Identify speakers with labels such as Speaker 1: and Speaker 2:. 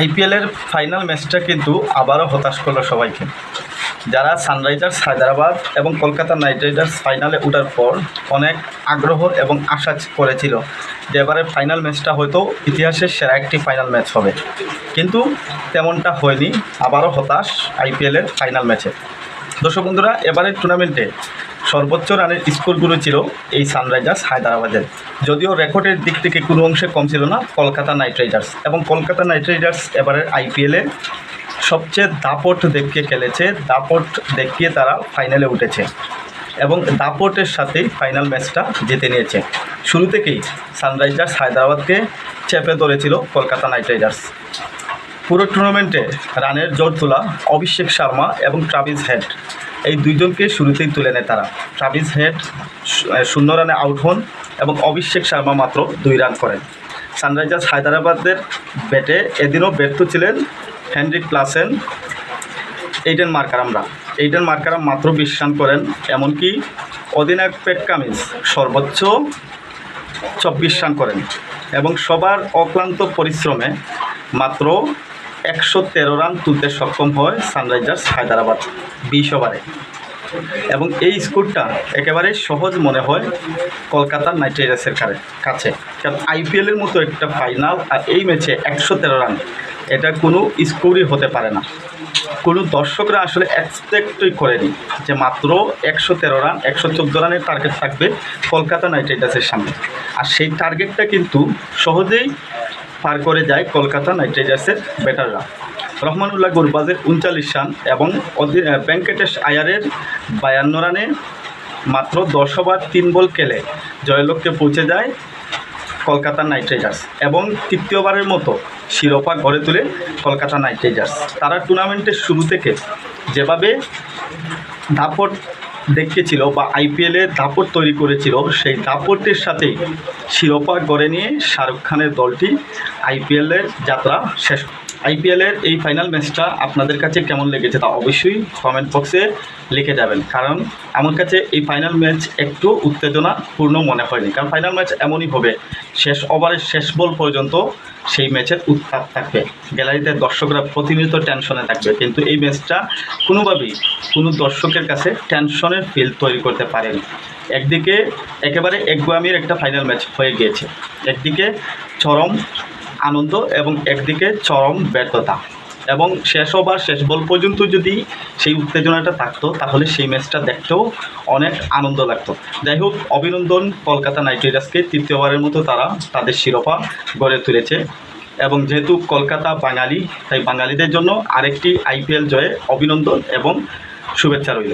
Speaker 1: আইপিএলের ফাইনাল ম্যাচটা কিন্তু আবারও হতাশ করল সবাইকে। যারা সানরাইজার্স, হায়দ্রাবাদ এবং কলকাতা নাইট রাইডার্স ফাইনালে ওঠার পর অনেক আগ্রহ এবং আশা করেছিল যে এবারে ফাইনাল ম্যাচটা হয়তো ইতিহাসের সেরা একটি ফাইনাল ম্যাচ হবে। কিন্তু তেমনটা হয়নি, আবারও হতাশ আইপিএলের ফাইনাল ম্যাচে। দর্শক বন্ধুরা, এবারের টুর্নামেন্টে সর্বোচ্চ রানের স্কোরগুলো ছিল এই সানরাইজার্স হায়দ্রাবাদের। যদিও রেকর্ডের দিক থেকে কোনো অংশে কম ছিল না, কলকাতা নাইট রাইডার্স। এবং কলকাতা নাইট রাইডার্স এবারের আইপিএলে সবচেয়ে দাপট দেখিয়ে খেলেছে, দাপট দেখিয়ে তারা ফাইনালে উঠেছে। এবং দাপটের সাথেই ফাইনাল ম্যাচটা জিতে নিয়েছে। শুরু থেকেই সানরাইজার্স হায়দ্রাবাদকে চেপে ধরেছিল কলকাতা নাইট রাইডার্স। পুরো টুর্নামেন্টে রানের জোর তোলা অভিষেক শর্মা এবং ট্রাভিস হেড। এই দুইজনকে শুরুতেই তুলে নেয় তারা। ট্রাভিস হেড শূন্য রানে আউট হন এবং অভিষেক শর্মা মাত্র দুই রান করেন। সানরাইজার্স হায়দ্রাবাদের ব্যাটে এদিনও ব্যর্থ ছিলেন হেনরিক প্লাসেন। এইডেন মার্কারামরা এইডেন মার্কারাম মাত্র বিশ রান করেন, এমনকি অধিনায়ক পেট কামিজ সর্বোচ্চ চব্বিশ রান করেন এবং সবার অক্লান্ত পরিশ্রমে মাত্র একশো তেরো রান তুলতে সক্ষম হয় সানরাইজার্স হায়দ্রাবাদ বিশ ওভারে। এবং এই স্কোরটা একেবারে সহজ মনে হয় কলকাতা নাইট রাইডার্সের কাছে। কারণ আইপিএলের মতো একটা ফাইনাল আর এই ম্যাচে একশো তেরো রান, এটা কোনো স্কোরই হতে পারে না। কোনো দর্শকরা আসলে এক্সপেক্টই করেনি যে মাত্র একশো তেরো রান, একশো চোদ্দ রানের টার্গেট থাকবে কলকাতা নাইট রাইডার্সের সামনে। আর সেই টার্গেটটা কিন্তু সহজেই পার করে যায় কলকাতা নাইট রাইডার্সের ব্যাটাররা। রহমানুল্লাহ গুরবাজের উনচাল্লিশ রান এবং ভেঙ্কটেশ আয়ারের বায়ান্ন রানে মাত্র দশ ওভার, তিন বল খেলে জয়লক্ষ্যে পৌঁছে যায় কলকাতা নাইট রাইডার্স এবং তৃতীয়বারের মতো শিরোপা গড়ে তুলে কলকাতা নাইট রাইডার্স। তারা টুর্নামেন্টের শুরু থেকে যেভাবে দাপট দেখিয়েছিল বা আইপিএলে দাপট তৈরি করেছিল, সেই দাপটের সাথে শিরোপা গড়ে নিয়ে শাহরুখ খানের দলটি আইপিএলের যাত্রা শেষ আইপিএলের এই ফাইনাল ম্যাচটা আপনাদের কাছে কেমন লেগেছে তা অবশ্যই কমেন্ট বক্সে লিখে যাবেন। কারণ আমার কাছে এই ফাইনাল ম্যাচ একটু উত্তেজনাপূর্ণ মনে হয়নি। কারণ ফাইনাল ম্যাচ এমনই হবে, শেষ ওভারের শেষ বল পর্যন্ত সেই ম্যাচের উত্তাপ থাকবে। গ্যালারিতে দর্শকরা প্রতিনিয়ত টেনশনে থাকবে। কিন্তু এই ম্যাচটা কোনোভাবেই কোনো দর্শকের কাছে টেনশনের ফিল তৈরি করতে পারেনি। একদিকে একেবারে একগুয়ামির একটা ফাইনাল ম্যাচ হয়ে গিয়েছে। একদিকে চরম আনন্দ এবং একদিকে চরম ব্যর্থতা। এবং শেষ ওভার শেষ বল পর্যন্ত যদি সেই উত্তেজনাটা থাকতো, তাহলে সেই ম্যাচটা দেখতেও অনেক আনন্দ লাগতো। যাই হোক, অভিনন্দন কলকাতা নাইট রাইডার্সকে। তৃতীয়বারের মতো তারা তাদের শিরোপা গড়ে তুলেছে। এবং যেহেতু কলকাতা বাঙালি, তাই বাঙালিদের জন্য আরেকটি আইপিএল জয়ে অভিনন্দন এবং শুভেচ্ছা রইল।